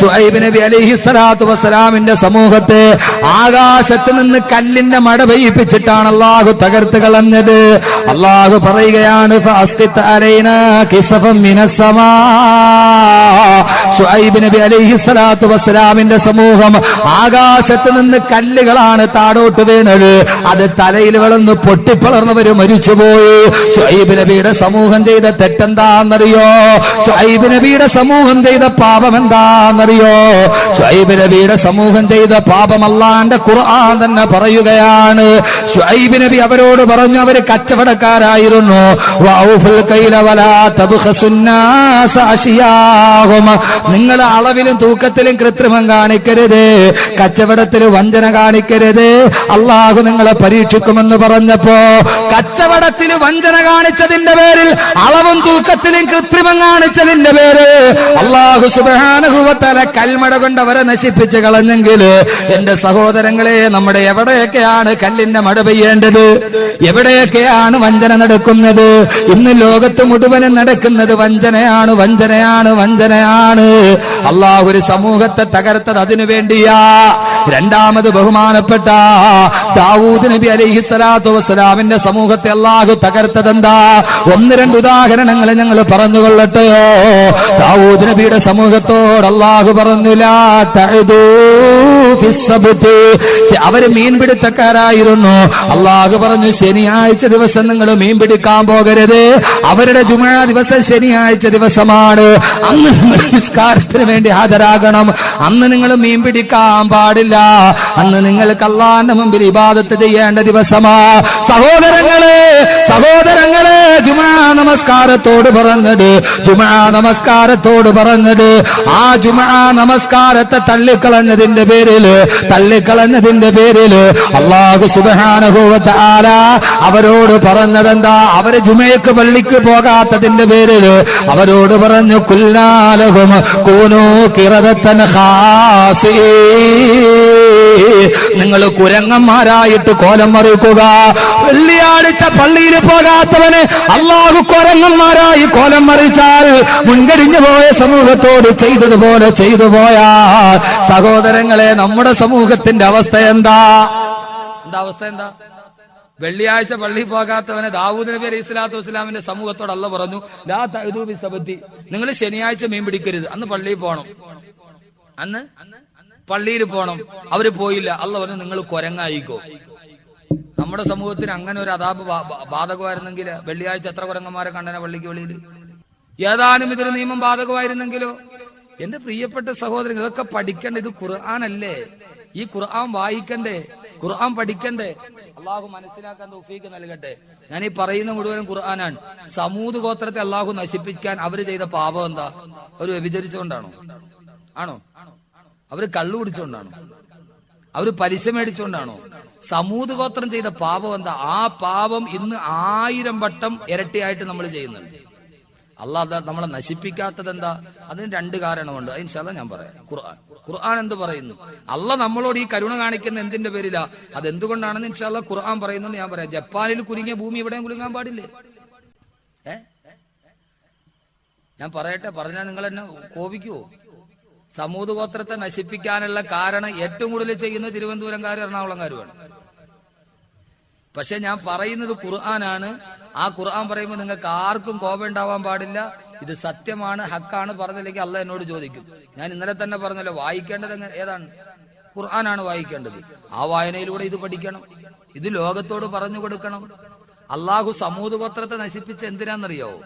ഷുഐബ് നബി അലൈഹി സ്വലാത്തു വസ്സലാമിന്റെ സമൂഹത്തെ ആകാശത്ത് നിന്ന് കല്ലിന്റെ മട പെയ്യിപ്പിച്ചിട്ടാണ് അള്ളാഹു തകർത്ത് കളഞ്ഞത്. അള്ളാഹു പറയുകയാണ് ഷുഹൈബ് നബി അലൈഹി സ്വലാത്തു വസ്സലാമിന്റെ സമൂഹം ആകാശത്ത് നിന്ന് കല്ലുകളാണ് താടോട്ട് വീണത്. അത് തലയിൽ വളർന്ന് പൊട്ടിപ്പളർന്നവര് മരിച്ചുപോയി. ഷുഹൈബ് നബിയുടെ സമൂഹം ചെയ്ത തെറ്റെന്താന്നറിയോ ഷുഹൈബ് നബിയുടെ സമൂഹം ചെയ്ത പാപം എന്താന്നറിയോ ഷുഐബ് നബിയുടെ സമൂഹം ചെയ്ത പാപം അല്ലാന്റെ ഖുർആൻ തന്നെ പറയുകയാണ്. ഷുഐബ് നബി അവരോട് പറഞ്ഞു അവർ കച്ചവടക്കാരായിരുന്നു. നിങ്ങൾ അളവിലും തൂക്കത്തിലും കൃത്രിമം കാണിക്കരുത്. കച്ചവടത്തിൽ വഞ്ചന കാണിക്കരുത്. അള്ളാഹു നിങ്ങളെ പരീക്ഷിക്കുമെന്ന് പറഞ്ഞപ്പോ കച്ചവടത്തിൽ വഞ്ചന കാണിച്ചതിന്റെ പേരിൽ അളവും തൂക്കത്തിലും കൃത്രിമം കാണിച്ചതിന്റെ പേര് അള്ളാഹു സുബാനുഭവത്തല കൽമട കൊണ്ട് അവരെ നശിപ്പിച്ച് കളഞ്ഞെങ്കിൽ എന്റെ സഹോദരങ്ങളെ നമ്മുടെ എവിടെയൊക്കെയാണ് കല്ലിന്റെ മട പെയ്യേണ്ടത്? എവിടെയൊക്കെയാണ് വഞ്ചന നടക്കുന്നത്? ഇന്ന് ലോകത്ത് മുഴുവനും നടക്കുന്നത് വഞ്ചനയാണ് വഞ്ചനയാണ് വഞ്ചനയാണ്. അള്ളാഹു ഒരു സമൂഹത്തെ തകർത്തത് അതിനു വേണ്ടിയാ. രണ്ടാമത് ബഹുമാനപ്പെട്ട ദാവൂദ് നബി അലൈഹി സ്വലാത്തു വസ്സലാമിന്റെ സമൂഹത്തെ അള്ളാഹു തകർത്തതെന്താ ഒന്ന് രണ്ട് ഉദാഹരണങ്ങൾ ഞങ്ങൾ പറഞ്ഞുകൊള്ളട്ടെയോ ദാവൂദ് നബിയുടെ സമൂഹത്തോട് അള്ളാഹു പറഞ്ഞില്ല അവർ മീൻപിടുത്തക്കാരായിരുന്നു. അള്ളാഹു പറഞ്ഞു ശനിയാഴ്ച ദിവസം നിങ്ങൾ മീൻ പിടിക്കാൻ പോകരുത്. അവരുടെ ജുമാ ദിവസം ശനിയാഴ്ച ദിവസമാണ്. അന്ന് നിസ്കാരത്തിന് വേണ്ടി ഹാജരാകണം. അന്ന് നിങ്ങൾ മീൻ പിടിക്കാൻ പാടില്ല. അന്ന് നിങ്ങൾക്ക് അള്ളാന്റെ മുമ്പിൽ ഇബാദത്ത് ചെയ്യേണ്ട ദിവസമാ. സഹോദരങ്ങൾ സഹോദരങ്ങൾ ജുമാ നമസ്കാരത്തോട് പറഞ്ഞത് ജുമാ നമസ്കാരത്തോട് പറഞ്ഞത് ആ ജുമാ നമസ്കാരത്തെ തള്ളിക്കളഞ്ഞതിന്റെ പേരിൽ തള്ളിക്കളഞ്ഞതിന്റെ പേരിൽ അള്ളാഹു സുബാനുഭവത്ത് ആരാ അവരോട് പറഞ്ഞതെന്താ? അവർ ജുമയ്ക്ക് പള്ളിക്ക് പോകാത്തതിന്റെ പേരിൽ അവരോട് പറഞ്ഞു കുല്ലാലകും കൂനോ കിറതത്തൻ ഹാസീ നിങ്ങൾ കുരങ്ങന്മാരായിട്ട് കോലം മറിക്കുക വെള്ളിയാഴ്ച പള്ളിയിൽ പോകാത്തവന് അള്ളാഹു കുരങ്ങന്മാരായി കോലം മറിച്ചാൽ മുൻകഴിഞ്ഞു പോയ സമൂഹത്തോട് ചെയ്തതുപോലെ ചെയ്തു പോയാ സഹോദരങ്ങളെ നമ്മുടെ സമൂഹത്തിന്റെ അവസ്ഥ എന്താ? എന്താ അവസ്ഥ എന്താ? വെള്ളിയാഴ്ച പള്ളി പോകാത്തവനെ ദാവൂദ് നബി അലൈഹി സ്വലാത്തു വസ്സലാമിന്റെ സമൂഹത്തോട് അല്ല പറഞ്ഞു. ലാ നിങ്ങൾ ശനിയാഴ്ച മീൻ പിടിക്കരുത്. അന്ന് പള്ളിയിൽ പോകണം അന്ന് പള്ളിയിൽ പോണം. അവർ പോയില്ല. അല്ല പറഞ്ഞു നിങ്ങൾ കൊരങ്ങായിക്കോ. നമ്മുടെ സമൂഹത്തിന് അങ്ങനെ ഒരു അതാപ് ബാധകമായിരുന്നെങ്കിൽ വെള്ളിയാഴ്ച എത്ര കുരങ്ങന്മാരെ കണ്ടന പള്ളിക്ക് വെളിയിൽ? ഏതാനും ഇതൊരു നിയമം ബാധകമായിരുന്നെങ്കിലോ? എന്റെ പ്രിയപ്പെട്ട സഹോദരൻ ഇതൊക്കെ പഠിക്കേണ്ട ഇത് ഖുർആാനല്ലേ? ഈ ഖുർആൻ വായിക്കണ്ടേ? ഖുർആൻ പഠിക്കണ്ടേ? അള്ളാഹു മനസ്സിലാക്കാൻ തൗഫീക്ക് നൽകട്ടെ. ഞാൻ ഈ പറയുന്ന മുഴുവനും ഖുർആനാണ്. സമൂത് ഗോത്രത്തെ അള്ളാഹു നശിപ്പിക്കാൻ അവർ ചെയ്ത പാപം എന്താ? അവർ വ്യഭിചരിച്ചുകൊണ്ടാണോ? ആണോ? അവർ കള്ളു കുടിച്ചോണ്ടാണോ? അവർ പലിശ മേടിച്ചുകൊണ്ടാണോ സമൂത് ഗോത്രം ചെയ്ത പാപം എന്താ? ആ പാപം ഇന്ന് ആയിരം വട്ടം ഇരട്ടിയായിട്ട് നമ്മൾ ചെയ്യുന്നുണ്ട്. അല്ലാതെ നമ്മളെ നശിപ്പിക്കാത്തത് എന്താ? അതിന് രണ്ട് കാരണമുണ്ട്. അതിന് ഞാൻ പറയാം. ഖുർആൻ. ഖുർആൻ എന്ത് പറയുന്നു? അല്ല നമ്മളോട് ഈ കരുണ കാണിക്കുന്ന എന്തിന്റെ പേരിലാ? അത് എന്തുകൊണ്ടാണെന്ന് ഇൻഷാല്ല ഖുർആൻ പറയുന്നുണ്ട് ഞാൻ പറയാം. ജപ്പാനിൽ കുലുങ്ങിയ ഭൂമി ഇവിടെയും കുലുങ്ങാൻ പാടില്ലേ? ഏ? ഞാൻ പറയട്ടെ പറഞ്ഞാൽ നിങ്ങൾ എന്നെ കോപിക്കുവോ? സമൂത് ഗോത്രത്തെ നശിപ്പിക്കാനുള്ള കാരണം ഏറ്റവും കൂടുതൽ ചെയ്യുന്നത് തിരുവനന്തപുരംകാരും എറണാകുളംകാരുമാണ്. പക്ഷെ ഞാൻ പറയുന്നത് ഖുർആനാണ്. ആ ഖുർആൻ പറയുമ്പോൾ നിങ്ങൾക്ക് ആർക്കും കോപം ഉണ്ടാവാൻ പാടില്ല. ഇത് സത്യമാണ് ഹക്കാണ് പറഞ്ഞില്ലെങ്കിൽ അല്ല എന്നോട് ചോദിക്കും. ഞാൻ ഇന്നലെ തന്നെ പറഞ്ഞല്ലോ വായിക്കേണ്ടത് ഏതാണ്? ഖുർആനാണ് വായിക്കേണ്ടത്. ആ വായനയിലൂടെ ഇത് പഠിക്കണം. ഇത് ലോകത്തോട് പറഞ്ഞു കൊടുക്കണം. അള്ളാഹു സമൂത് ഗോത്രത്തെ നശിപ്പിച്ച് എന്തിനാണെന്നറിയാവോ?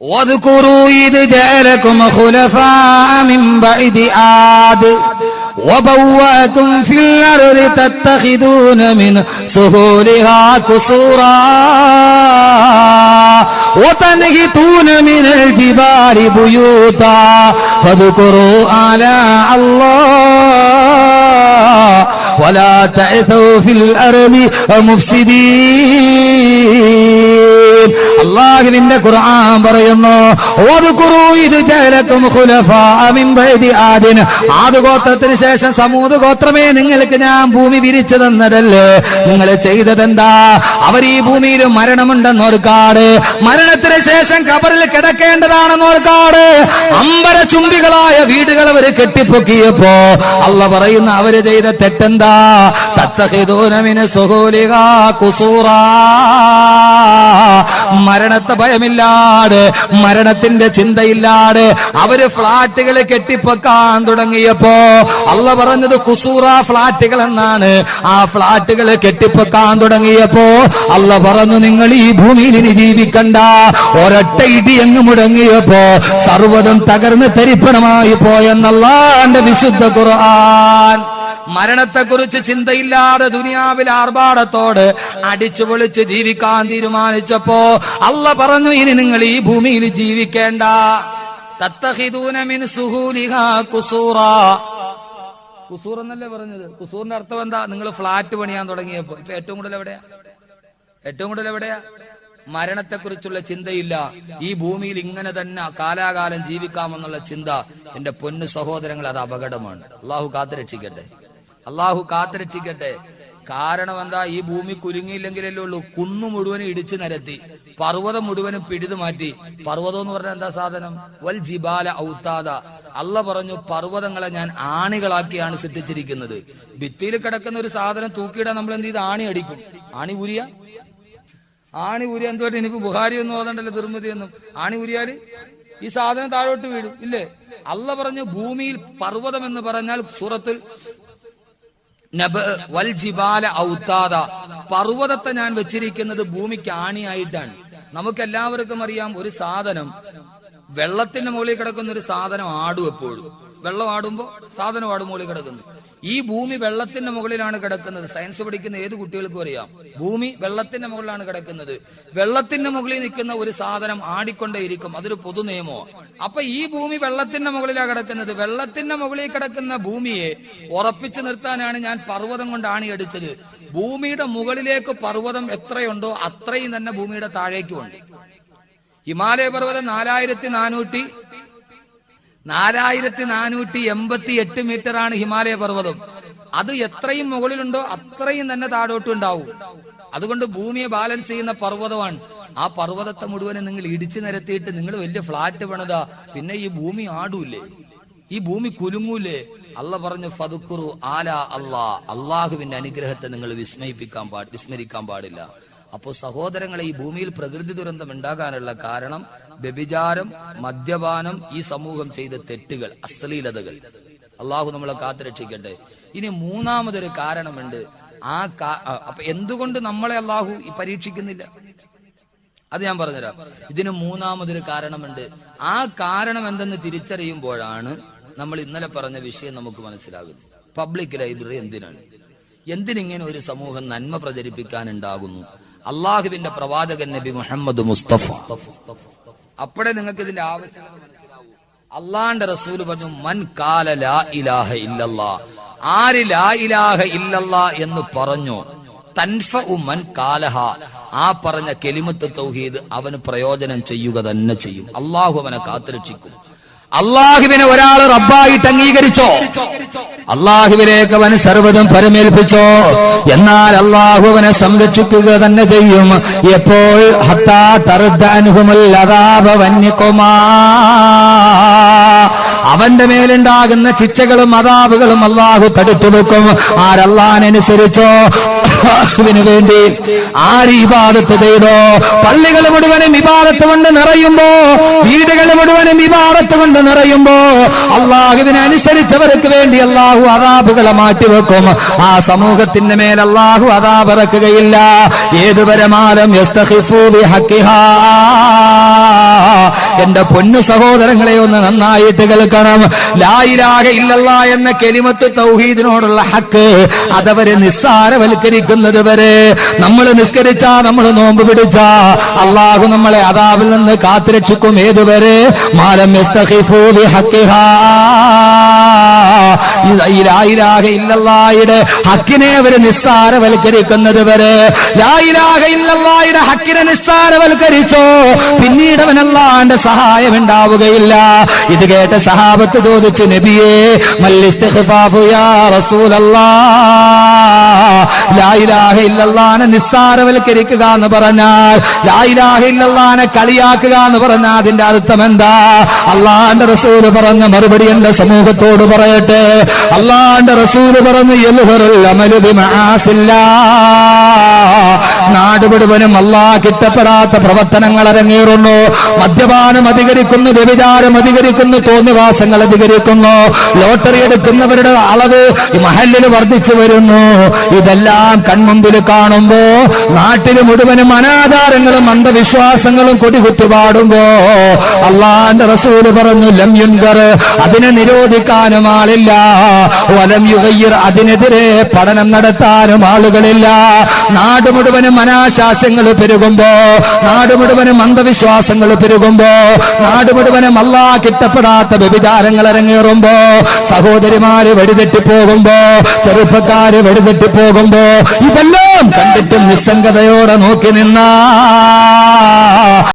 واذكروا إذ جعلكم خلفاء من بعد عاد وبوأكم في الأرض تتخذون من سهولها قصورا وتنهتون من الجبال بيوتا فاذكروا آلاء الله ولا تعثوا في الأرض مفسدين അള്ളാഹുവിന്റെ ഖുർആൻ പറയുന്നു. ആദ് ഗോത്രത്തിന് ശേഷം സമൂത് ഗോത്രമേ നിങ്ങൾക്ക് ഞാൻ ഭൂമി വിരിച്ചു തന്നതല്ലേ? നിങ്ങൾ ചെയ്തതെന്താ? അവർ ഈ ഭൂമിയിൽ മരണമുണ്ടെന്ന് ഓർക്കാട്. മരണത്തിന് ശേഷം കബറിൽ കിടക്കേണ്ടതാണെന്ന് ഓർക്കാട്. അമ്പര ചുംബികളായ വീടുകൾ അവർ കെട്ടിപ്പൊക്കിയപ്പോ അല്ല പറയുന്ന അവർ ചെയ്ത തെറ്റെന്താ? തത്തഹിതോനമിന് സുഹൂലിക കുസൂറാ. മരണത്തെ ഭയമില്ലാതെ മരണത്തിന്റെ ചിന്തയില്ലാതെ അവർ ഫ്ളാറ്റുകൾ കെട്ടിപ്പൊക്കാൻ തുടങ്ങിയപ്പോ അള്ള പറഞ്ഞത് കുസൂറ ഫ്ളാറ്റുകൾ എന്നാണ്. ആ ഫ്ളാറ്റുകൾ കെട്ടിപ്പൊക്കാൻ തുടങ്ങിയപ്പോ അള്ള പറഞ്ഞു നിങ്ങൾ ഈ ഭൂമിയിൽ ഇനി ജീവിക്കണ്ട. ഒരൊറ്റ ഇടി അങ്ങ് മുടങ്ങിയപ്പോ സർവതും തകർന്ന് തരിപ്പണമായി പോയെന്നല്ലാണ്ട് വിശുദ്ധ ഖുർആൻ. മരണത്തെക്കുറിച്ച് ചിന്തയില്ലാതെ ദുനിയാവിൽ ആർഭാടത്തോട് അടിച്ചു പൊളിച്ച് ജീവിക്കാൻ തീരുമാനിച്ചപ്പോ അല്ല പറഞ്ഞു ഇനി നിങ്ങൾ ഈ ഭൂമിയിൽ ജീവിക്കേണ്ട. തത്തഹിദൂനമിൻ കുസൂറ കുസൂറാ. കുസൂർ എന്നല്ലേ പറഞ്ഞത്? കുസൂറിന്റെ അർത്ഥം എന്താ? നിങ്ങൾ ഫ്ലാറ്റ് പണിയാൻ തുടങ്ങിയപ്പോ. ഇപ്പൊ ഏറ്റവും കൂടുതൽ എവിടെയാ? ഏറ്റവും കൂടുതൽ എവിടെയാ? മരണത്തെക്കുറിച്ചുള്ള ചിന്തയില്ല. ഈ ഭൂമിയിൽ ഇങ്ങനെ തന്നെ കാലാകാലം ജീവിക്കാമെന്നുള്ള ചിന്ത എന്റെ പൊന്നു സഹോദരങ്ങൾ അത് അപകടമാണ്. അള്ളാഹു കാത്തുരക്ഷിക്കട്ടെ. അള്ളാഹു കാത്തുരക്ഷിക്കട്ടെ. കാരണം എന്താ ഈ ഭൂമി കുരുങ്ങിയില്ലെങ്കിലല്ലേ ഉള്ളൂ. കുന്നു മുഴുവനും ഇടിച്ചു നിരത്തി. പർവതം മുഴുവനും പിടിതു മാറ്റി. പർവതം എന്ന് പറഞ്ഞ എന്താ സാധനം? വൽ ജിബാല ഔത്താദ. അല്ല പറഞ്ഞു പർവതങ്ങളെ ഞാൻ ആണികളാക്കിയാണ് സൃഷ്ടിച്ചിരിക്കുന്നത്. ഭിത്തിയിൽ കിടക്കുന്ന ഒരു സാധനം തൂക്കിയിടാൻ നമ്മൾ എന്ത് ചെയ്ത് ആണി അടിക്കും. ആണി ഉരിയ ആണി ഉരിയ എന്തുമായിട്ട് ഇനിയിപ്പോ ബുഹാരി ഒന്നും ഓതണ്ടല്ലോ തിരുമതി ഒന്നും. ആണി ഉരിയാൽ ഈ സാധനം താഴോട്ട് വീഴും. ഇല്ലേ? അല്ല പറഞ്ഞു ഭൂമിയിൽ പർവതം എന്ന് പറഞ്ഞാൽ സൂറത്തിൽ വൽ ജിബാല ഔത്താദ. പർവതത്തെ ഞാൻ വെച്ചിരിക്കുന്നത് ഭൂമിക്ക് ആണിയായിട്ടാണ്. നമുക്ക് എല്ലാവർക്കും അറിയാം ഒരു സാധനം വെള്ളത്തിന്റെ മുകളിൽ കിടക്കുന്ന ഒരു സാധനം ആടും എപ്പോഴും. വെള്ളം ആടുമ്പോ സാധനം ആടും മുകളിൽ കിടക്കുന്നു. ഈ ഭൂമി വെള്ളത്തിന്റെ മുകളിലാണ് കിടക്കുന്നത്. സയൻസ് പഠിക്കുന്ന ഏത് കുട്ടികൾക്കും അറിയാം. ഭൂമി വെള്ളത്തിന്റെ മുകളിലാണ് കിടക്കുന്നത്. വെള്ളത്തിന്റെ മുകളിൽ നിൽക്കുന്ന ഒരു സാധനം ആടിക്കൊണ്ടേയിരിക്കും. അതൊരു പൊതു നിയമോ അപ്പൊ ഈ ഭൂമി വെള്ളത്തിന്റെ മുകളിലാണ് കിടക്കുന്നത്. വെള്ളത്തിന്റെ മുകളിൽ കിടക്കുന്ന ഭൂമിയെ ഉറപ്പിച്ചു നിർത്താനാണ് ഞാൻ പർവതം കൊണ്ട് ആണിയടിച്ചത്. ഭൂമിയുടെ മുകളിലേക്ക് പർവതം എത്രയുണ്ടോ അത്രയും തന്നെ ഭൂമിയുടെ താഴേക്കും ഉണ്ട് ഹിമാലയ പർവതം നാലായിരത്തി നാനൂറ്റി നാലായിരത്തി നാനൂറ്റി എൺപത്തി എട്ട് മീറ്റർ ആണ് ഹിമാലയ പർവതം. അത് എത്രയും മുകളിലുണ്ടോ അത്രയും തന്നെ താഴോട്ടും ഉണ്ടാവും. അതുകൊണ്ട് ഭൂമിയെ ബാലൻസ് ചെയ്യുന്ന പർവതമാണ്. ആ പർവതത്തെ മുഴുവനെ നിങ്ങൾ ഇടിച്ചു നിരത്തിയിട്ട് നിങ്ങൾ വലിയ ഫ്ലാറ്റ് പണിതാ. പിന്നെ ഈ ഭൂമി ആടൂല്ലേ? ഈ ഭൂമി കുലുങ്ങൂല്ലേ? അല്ല പറഞ്ഞു ഫതുക്കുറു ആല അള്ളാ അള്ളാഹുവിന്റെ അനുഗ്രഹത്തെ നിങ്ങൾ വിസ്മയിപ്പിക്കാൻ പാ വിസ്മരിക്കാൻ പാടില്ല. അപ്പോ സഹോദരങ്ങളെ ഈ ഭൂമിയിൽ പ്രകൃതി ദുരന്തം ഉണ്ടാകാനുള്ള കാരണം വ്യഭിചാരം മദ്യപാനം ഈ സമൂഹം ചെയ്ത തെറ്റുകൾ അശ്ലീലതകൾ. അള്ളാഹു നമ്മളെ കാത്തുരക്ഷിക്കട്ടെ ഇനി മൂന്നാമതൊരു കാരണമുണ്ട്. ആ അപ്പൊ എന്തുകൊണ്ട് നമ്മളെ അള്ളാഹു ഈ പരീക്ഷിക്കുന്നില്ല? അത് ഞാൻ പറഞ്ഞുതരാം. ഇതിന് മൂന്നാമതൊരു കാരണമുണ്ട്. ആ കാരണം എന്തെന്ന് തിരിച്ചറിയുമ്പോഴാണ് നമ്മൾ ഇന്നലെ പറഞ്ഞ വിഷയം നമുക്ക് മനസ്സിലാകുന്നത്. പബ്ലിക് ലൈബ്രറി എന്തിനാണ്? എന്തിനിങ്ങനെ ഒരു സമൂഹം നന്മ പ്രചരിപ്പിക്കാനുണ്ടാകുന്നു? അള്ളാഹുവിന്റെ പ്രവാചകൻ നബി മുഹമ്മദ് മുസ്തഫ. അപ്പോഴേ നിങ്ങൾക്ക് ഇതിന്റെ ആവശ്യകത മനസ്സിലാവൂ. അള്ളാന്റെ റസൂൽ പറഞ്ഞു മൻ കാല ലാ ഇലാഹ ഇല്ലല്ലാ. ആര് ലാ ഇലാഹ ഇല്ലല്ലാ എന്ന് പറഞ്ഞു തൻഫ മൻ കാലഹ. ആ പറഞ്ഞ കെലിമത്ത് തൗഹീദ് അവന് പ്രയോജനം ചെയ്യുക തന്നെ ചെയ്യും. അള്ളാഹു അവനെ കാത്തുരക്ഷിക്കും. അള്ളാഹുവിനെ ഒരാൾ റബ്ബായിട്ട് അംഗീകരിച്ചോ? അള്ളാഹുവിലേക്ക് അവൻ സർവതും പരമേൽപ്പിച്ചോ. എന്നാൽ അള്ളാഹു അവനെ സംരക്ഷിക്കുക തന്നെ ചെയ്യും. എപ്പോൾ? ഹത്താ തറുദ്ദാനുഹുമുൽ അദാബ വന്യകുമാ അവന്റെ മേലുണ്ടാകുന്ന ശിക്ഷകളും അതാപുകളും അള്ളാഹു തടുത്തു വെക്കും. ആരല്ലാനനുസരിച്ചോ അള്ളാഹുവിന് വേണ്ടി ആര് ഇബാദത്ത് ചെയ്തോ? പള്ളികൾ മുഴുവനും ഇബാദത്ത് കൊണ്ട് നിറയുമ്പോ വീടുകൾ മുഴുവനും ഇബാദത്ത് കൊണ്ട് നിറയുമ്പോ അള്ളാഹുവിനെ അനുസരിച്ചവർക്ക് വേണ്ടി അള്ളാഹു അതാപുകളെ മാറ്റിവെക്കും. ആ സമൂഹത്തിന്റെ മേൽ അള്ളാഹു അതാപിറക്കുകയില്ല. ഏതു ബിഹഖിഹാ. എന്റെ പൊന്നു സഹോദരങ്ങളെ ഒന്ന് നന്നായിട്ട് ലായിലാക ഇല്ലല്ല എന്ന കെലിമത്ത് തൗഹീദിനോടുള്ള ഹക്ക് അതവരെ നിസ്സാരവൽക്കരിക്കുന്നത് വരെ. നമ്മൾ നിസ്കരിച്ചാ നമ്മൾ നോമ്പ് പിടിച്ചാ. അള്ളാഹു നമ്മളെ അതാവിൽ നിന്ന് കാത്തുരക്ഷിക്കും ഏതുവരെ? മാലം ഇല്ലല്ലായുടെ ഹക്കിനെ അവർ നിസ്സാരവൽക്കരിക്കുന്നത് വരെ. ഇല്ലല്ലായുടെ ഹക്കിനെ നിസ്സാരവൽക്കരിച്ചോ? പിന്നീട് അവനല്ലാണ്ട് സഹായം ഉണ്ടാവുകയില്ല. ഇത് കേട്ട സഹാബത്ത് ചോദിച്ചു നബിയേ ഇല്ലല്ലാനെ നിസ്സാരവൽക്കരിക്കുക എന്ന് പറഞ്ഞാൽ ഇല്ലല്ലാനെ കളിയാക്കുക എന്ന് പറഞ്ഞാൽ അതിന്റെ അർത്ഥം എന്താ? അള്ളാന്റെ റസൂൽ പറഞ്ഞ മറുപടി എന്റെ സമൂഹത്തോട് പറയട്ടെ. അള്ളാന്റെ റസൂൽ പറഞ്ഞു നാടുപിടുവനും മുഴുവനും അല്ലാ കിട്ടപ്പെടാത്ത പ്രവർത്തനങ്ങൾ അരങ്ങേറുന്നു. മദ്യപാനം അധികരിക്കുന്നു വ്യഭിചാരം അധികരിക്കുന്നു തോന്നിവാസങ്ങൾ അധികരിക്കുന്നു. ലോട്ടറി എടുക്കുന്നവരുടെ അളവ് മഹലിൽ വർദ്ധിച്ചു വരുന്നു. ഇതെല്ലാം കൺമുമ്പിൽ കാണുമ്പോ നാട്ടിൽ മുഴുവനും അനാചാരങ്ങളും അന്ധവിശ്വാസങ്ങളും കൊടികുത്തുപാടുമ്പോ അള്ളാന്റെ റസൂൽ പറഞ്ഞു ലംയുങ്കർ അതിനെ അതിനെ ആളില്ല വലം യുഗയ്യർ അതിനെതിരെ പഠനം നടത്താനും ആളുകളില്ല. നാട് മുഴുവനും അനാശാസ്യങ്ങൾ പെരുകുമ്പോ നാട് മുഴുവനും അന്ധവിശ്വാസങ്ങൾ പെരുകുമ്പോ നാട് മുഴുവനും അല്ലാ കിട്ടപ്പെടാത്ത വ്യഭിചാരങ്ങൾ അരങ്ങേറുമ്പോ സഹോദരിമാര് വെടിതെറ്റി പോകുമ്പോ ചെറുപ്പക്കാര് വെടിതെറ്റി പോകുമ്പോ ഇതെല്ലാം കണ്ടിട്ടും നിസ്സംഗതയോടെ നോക്കി നിന്നാ.